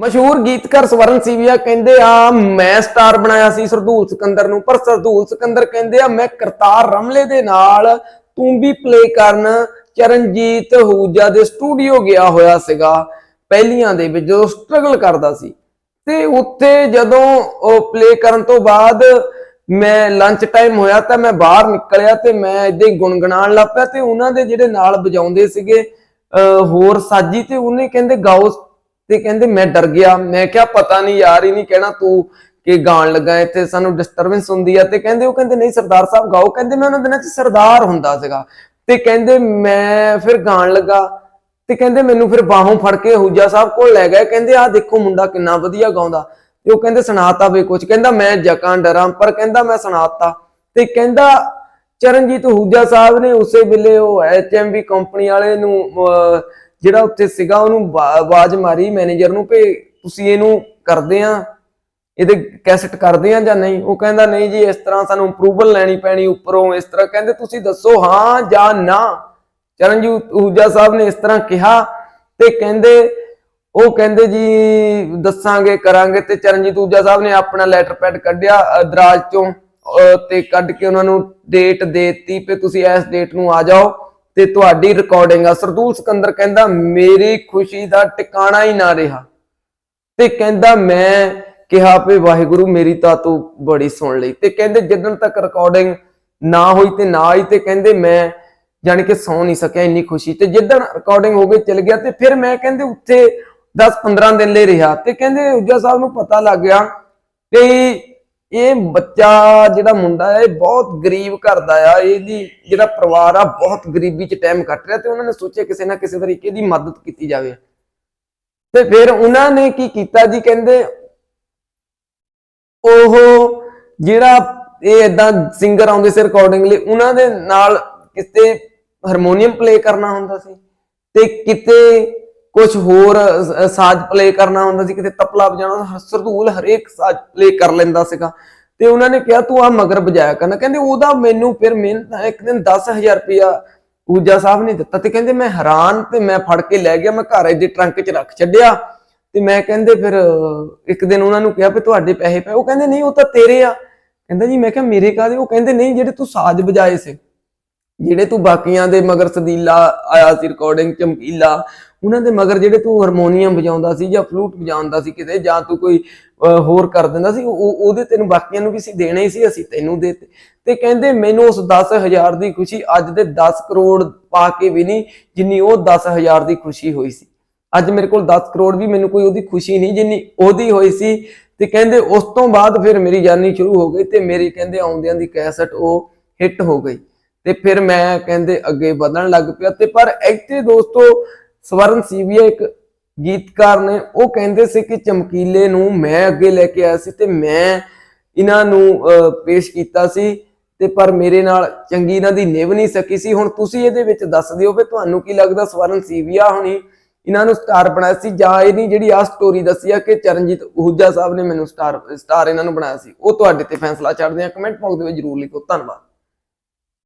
ਮਸ਼ਹੂਰ ਗੀਤਕਾਰ ਸਵਰਨ ਸੀਵੀਆ ਕਹਿੰਦੇ, ਆ, ਮੈਂ ਸਟਾਰ ਬਣਾਇਆ ਸੀ ਸਰਦੂਲ ਸਿਕੰਦਰ ਨੂੰ, ਪਰ ਸਰਦੂਲ ਸਿਕੰਦਰ ਕਹਿੰਦੇ, ਆ, ਮੈਂ ਕਰਤਾਰ ਰਮਲੇ ਦੇ ਨਾਲ ਤੂੰ ਵੀ ਪਲੇ ਕਰਨ, ਚਰਨਜੀਤ ਹੂਜਾ ਦੇ ਸਟੂਡੀਓ ਗਿਆ ਹੋਇਆ ਸੀਗਾ। ਪਹਿਲੀਆਂ ਦੇ ਵਿੱਚ ਜਦੋਂ ਸਟਰਗਲ ਕਰਦਾ ਸੀ, ਤੇ ਉੱਥੇ ਜਦੋਂ ਉਹ ਪਲੇ ਕਰਨ ਤੋਂ ਬਾਅਦ ਮੈਂ ਲੰਚ ਟਾਈਮ ਹੋਇਆ ਤਾਂ ਮੈਂ ਬਾਹਰ ਨਿਕਲਿਆ ਤੇ ਮੈਂ ਇਦਾਂ ਹੀ ਗੁੰਗਣਾਉਣ ਲੱਗ ਪਿਆ ਤੇ ਉਹਨਾਂ ਦੇ ਜਿਹੜੇ ਨਾਲ ਵਜਾਉਂਦੇ ਸੀਗੇ, ਅਹ, ਹੋਰ ਸਾਜੀ ਤੇ ਉਹਨੇ ਕਹਿੰਦੇ, ਗਾਓ ਤੇ ਕਹਿੰਦੇ ਮੈਂ ਡਰ ਗਿਆ। ਮੈਂ ਕਿਹਾ, ਪਤਾ ਨਹੀਂ ਯਾਰ ਹੀ ਨਹੀਂ ਕਹਿਣਾ ਤੂੰ ਕਿ ਗਾਣ ਲੱਗਾ ਇੱਥੇ ਸਾਨੂੰ ਡਿਸਟਰਬੈਂਸ ਹੁੰਦੀ ਆ। ਤੇ ਕਹਿੰਦੇ, ਉਹ ਕਹਿੰਦੇ, ਨਹੀਂ ਸਰਦਾਰ ਸਾਹਿਬ ਗਾਓ। ਕਹਿੰਦੇ, ਮੈਂ ਉਹਨਾਂ ਦਿਨਾਂ 'ਚ ਸਰਦਾਰ ਹੁੰਦਾ ਸੀਗਾ। ਤੇ ਕਹਿੰਦੇ, ਮੈਂ ਫਿਰ ਗਾਣ ਲੱਗਾ। ਤੇ ਕਹਿੰਦੇ, ਮੈਨੂੰ ਫਿਰ ਬਾਹੋਂ ਫੜ ਕੇ ਹੂਜਾ ਸਾਹਿਬ ਕੋਲ ਲੈ ਗਏ। ਕਹਿੰਦੇ, ਆਹ ਦੇਖੋ ਮੁੰਡਾ ਕਿੰਨਾ ਵਧੀਆ ਗਾਉਂਦਾ। ਤੇ ਉਹ ਕਹਿੰਦੇ, ਸੁਣਾਤਾ ਵੇ ਕੁਝ ਕਹਿੰਦਾ, ਮੈਂ ਜਕਾਂ ਡਰਾਂ, ਪਰ ਕਹਿੰਦਾ, ਮੈਂ ਸੁਣਾਤਾ। ਤੇ ਕਹਿੰਦਾ, ਚਰਨਜੀਤ ਹੂਜਾ ਸਾਹਿਬ ਨੇ ਉਸੇ ਵੇਲੇ ਉਹ ਐਚਐਮਵੀ ਕੰਪਨੀ ਵਾਲੇ ਨੂੰ ਜਿਹੜਾ ਉੱਥੇ ਸੀਗਾ, ਉਹਨੂੰ ਆਵਾਜ਼ ਮਾਰੀ, ਮੈਨੇਜਰ ਨੂੰ ਕਿ ਤੁਸੀਂ ਇਹਨੂੰ ਕਰਦੇ ਆ, ਇਹਦੇ ਕੈਸਟ ਕਰਦੇ ਆ ਜਾਂ ਨਹੀਂ? ਉਹ ਕਹਿੰਦਾ, ਨਹੀਂ ਜੀ, ਇਸ ਤਰ੍ਹਾਂ ਸਾਨੂੰ ਅਪਰੂਵਲ ਲੈਣੀ ਪੈਣੀ ਉੱਪਰੋਂ, ਇਸ ਤਰ੍ਹਾਂ। ਕਹਿੰਦੇ, ਤੁਸੀਂ ਦੱਸੋ ਹਾਂ ਜਾਂ ਨਾ। ਚਰਨਜੀਤ ਹੂਜਾ ਸਾਹਿਬ ਨੇ ਇਸ ਤਰ੍ਹਾਂ ਕਿਹਾ ਤੇ ਕਹਿੰਦੇ, ਉਹ ਕਹਿੰਦੇ ਜੀ, ਦੱਸਾਂਗੇ, ਕਰਾਂਗੇ ਤੇ ਚਰਨਜੀਤ ਹੂਜਾ ਸਾਹਿਬ ਨੇ ਆਪਣਾ ਲੈਟਰ ਪੈਡ ਕੱਢਿਆ ਦਰਾਜ ਚੋਂ ਤੇ ਕੱਢ ਕੇ ਉਹਨਾਂ ਨੂੰ ਡੇਟ ਦੇਤੀ ਕਿ ਤੁਸੀਂ ਇਸ ਡੇਟ ਨੂੰ ਆ ਜਾਓ। ਤੇ ਤੁਹਾਡੀ ਰਿਕਾਰਡਿੰਗ ਆ। ਸਰਦੂਲ ਸਿਕੰਦਰ ਕਹਿੰਦਾ, ਮੇਰੀ ਖੁਸ਼ੀ ਦਾ ਟਿਕਾਣਾ ਹੀ ਨਾ ਰਿਹਾ। ਤੇ ਕਹਿੰਦਾ, ਮੈਂ ਕਿਹਾ ਵੀ, ਵਾਹਿਗੁਰੂ ਮੇਰੀ ਤਾਂ ਤੂੰ ਬੜੀ ਸੁਣ ਲਈ। ਤੇ ਕਹਿੰਦੇ ਜਦੋਂ ਤੱਕ ਰਿਕਾਰਡਿੰਗ ਨਾ ਹੋਈ ਤੇ ਨਾ ਆਈ ਤੇ ਕਹਿੰਦੇ, ਮੈਂ ਜਾਣੀ ਕਿ ਸੌ ਨਹੀਂ ਸਕਿਆ ਇੰਨੀ ਖੁਸ਼ੀ ਤੇ ਜਿੱਦਣ ਰਿਕਾਰਡਿੰਗ ਹੋ ਗਈ ਚਲ ਗਿਆ ਤੇ ਫਿਰ ਮੈਂ ਕਹਿੰਦੇ, ਉੱਥੇ 10-15 ਦਿਨ ਲਈ ਰਿਹਾ। ਤੇ ਕਹਿੰਦੇ, ਉੱਜਾ ਸਾਹਿਬ ਨੂੰ ਪਤਾ ਲੱਗ ਗਿਆ ਕਿ ਇਹ ਬੱਚਾ ਜਿਹੜਾ ਮੁੰਡਾ ਹੈ, ਇਹ ਬਹੁਤ ਗਰੀਬ ਘਰ ਦਾ ਆ। ਇਹਦੀ ਜਿਹੜਾ ਪਰਿਵਾਰ ਆ, ਬਹੁਤ ਗਰੀਬੀ 'ਚ ਟਾਈਮ ਕੱਟ ਰਿਹਾ ਤੇ ਉਹਨਾਂ ਨੇ ਸੋਚਿਆ ਕਿਸੇ ਨਾ ਕਿਸੇ ਤਰੀਕੇ ਦੀ ਮਦਦ ਕੀਤੀ ਜਾਵੇ। ਤੇ ਫਿਰ ਉਹਨਾਂ ਨੇ ਕੀ ਕੀਤਾ ਜੀ ਕਹਿੰਦੇ, ਉਹ ਜਿਹੜਾ ਇਹ ਇਦਾਂ ਸਿੰਗਰ ਆਉਂਦੇ ਸੀ ਰਿਕਾਰਡਿੰਗ ਲਈ, ਉਹਨਾਂ ਦੇ ਨਾਲ ਕਿਤੇ ਹਾਰਮੋਨੀਅਮ ਪਲੇ ਕਰਨਾ ਹੁੰਦਾ ਸੀ ਤੇ ਕਿਤੇ ਕੁਝ ਹੋਰ ਸਾਜ਼ ਪਲੇ ਕਰਨਾ ਹੁੰਦਾ ਸੀ, ਕਿਤੇ ਤਬਲਾ ਵਜਾਉਣਾ ਸਰਦੂਲ ਹਰੇਕ ਸਾਜ਼ ਪਲੇ ਕਰ ਲੈਂਦਾ ਸੀਗਾ। ਤੇ ਉਹਨਾਂ ਨੇ ਕਿਹਾ, ਤੂੰ ਆ ਮਗਰ ਵਜਾਇਆ ਕਰਨਾ। ਕਹਿੰਦੇ, ਉਹਦਾ ਮੈਨੂੰ ਫਿਰ ਮਿਹਨਤ, ਇੱਕ ਦਿਨ 10000 ਰੁਪਇਆ ਊਜਾ ਸਾਹਿਬ ਨੇ ਦਿੱਤਾ ਤੇ ਕਹਿੰਦੇ, ਮੈਂ ਹੈਰਾਨ ਤੇ ਮੈਂ ਫੜ ਕੇ ਲੈ ਗਿਆ, ਮੈਂ ਘਰ ਦੇ ਟਰੰਕ 'ਚ ਰੱਖ ਛੱਡਿਆ। ਤੇ ਮੈਂ ਕਹਿੰਦੇ ਫਿਰ, ਇੱਕ ਦਿਨ ਉਹਨਾਂ ਨੂੰ ਕਿਹਾ ਵੀ ਤੁਹਾਡੇ ਪੈਸੇ ਪਏ। ਉਹ ਕਹਿੰਦੇ, ਨਹੀਂ, ਉਹ ਤਾਂ ਤੇਰੇ ਆ। ਕਹਿੰਦਾ, ਜੀ, ਮੈਂ ਕਿਹਾ, ਮੇਰੇ ਕਾਹਦੇ? ਉਹ ਕਹਿੰਦੇ, ਨਹੀਂ, ਜਿਹੜੇ ਤੂੰ ਸਾਜ਼ ਵਜਾਏ ਸੀ, ਜਿਹੜੇ ਤੂੰ ਬਾਕੀਆਂ ਦੇ ਮਗਰ ਸਦੀਲਾ ਆਇਆ ਸੀ ਰਿਕਾਰਡਿੰਗ ਚਮਕੀਲਾ ਉਹਨਾਂ ਦੇ ਮਗਰ ਜਿਹੜੇ ਤੂੰ ਹਾਰਮੋਨੀਅਮ ਵਜਾਉਂਦਾ ਸੀ ਜਾਂ ਫਲੂਟ ਵਜਾਉਂਦਾ ਸੀ ਕਿਤੇ ਜਾਂ ਤੂੰ ਕੋਈ ਹੋਰ ਕਰ ਦਿੰਦਾ ਸੀ ਉਹਦੇ ਤੈਨੂੰ ਬਾਕੀਆਂ ਨੂੰ ਵੀ ਸੀ ਦੇਣੇ ਸੀ, ਅਸੀਂ ਤੈਨੂੰ ਦੇ ਤੇ ਕਹਿੰਦੇ ਮੈਨੂੰ ਉਸ 10000 ਦੀ ਖੁਸ਼ੀ ਅੱਜ ਦੇ 10 ਕਰੋੜ ਪਾ ਕੇ ਵੀ ਨਹੀਂ, ਜਿੰਨੀ ਉਹ 10000 ਦੀ ਖੁਸ਼ੀ ਹੋਈ ਸੀ। ਅੱਜ ਮੇਰੇ ਕੋਲ 10 ਕਰੋੜ ਵੀ ਮੈਨੂੰ ਕੋਈ ਉਹਦੀ ਖੁਸ਼ੀ ਨਹੀਂ, ਜਿੰਨੀ ਉਹਦੀ ਹੋਈ ਸੀ। ਤੇ ਕਹਿੰਦੇ ਉਸ ਤੋਂ ਬਾਅਦ ਫਿਰ ਮੇਰੀ ਜਾਨੀ ਸ਼ੁਰੂ ਹੋ ਗਈ ਤੇ ਮੇਰੀ ਕਹਿੰਦੇ ਆਉਂਦਿਆਂ ਦੀ ਕੈਸਟ ਉਹ ਹਿੱਟ ਹੋ ਗਈ। ਤੇ ਫਿਰ ਮੈਂ ਕਹਿੰਦੇ ਅੱਗੇ ਵਧਣ ਲੱਗ ਪਿਆ ਤੇ ਪਰ ਇੱਥੇ ਦੋਸਤੋ ਸਵਰਨ ਸੀਵੀਆ ਇੱਕ ਗੀਤਕਾਰ ਨੇ, ਉਹ ਕਹਿੰਦੇ ਸੀ ਕਿ ਚਮਕੀਲੇ ਨੂੰ ਮੈਂ ਅੱਗੇ ਲੈ ਕੇ ਆਇਆ ਸੀ ਤੇ ਮੈਂ ਇਹਨਾਂ ਨੂੰ ਪੇਸ਼ ਕੀਤਾ ਸੀ ਤੇ ਪਰ ਮੇਰੇ ਨਾਲ ਚੰਗੀ ਇਹਨਾਂ ਦੀ ਨਿਭ ਨਹੀਂ ਸਕੀ ਸੀ। ਹੁਣ ਤੁਸੀਂ ਇਹਦੇ ਵਿੱਚ ਦੱਸ ਦਿਓ ਵੀ ਤੁਹਾਨੂੰ ਕੀ ਲੱਗਦਾ ਸਵਰਨ ਸੀਵੀਆ ਹੁਣੀ ਇਹਨਾਂ ਨੂੰ ਸਟਾਰ ਬਣਾਇਆ ਸੀ ਜਾਂ ਇਹਦੀ ਜਿਹੜੀ ਆ ਸਟੋਰੀ ਦੱਸੀ ਆ ਕਿ ਚਰਨਜੀਤ ਹੂਜਾ ਸਾਹਿਬ ਨੇ ਮੈਨੂੰ ਸਟਾਰ ਸਟਾਰ ਇਹਨਾਂ ਨੂੰ ਬਣਾਇਆ ਸੀ। ਉਹ ਤੁਹਾਡੇ ਤੇ ਫੈਸਲਾ ਛੱਡਦੇ ਆ। ਕਮੈਂਟ ਬਾਕਸ ਦੇ ਵਿੱਚ ਜਰੂਰ ਲਿਖੋ। ਧੰਨਵਾਦ।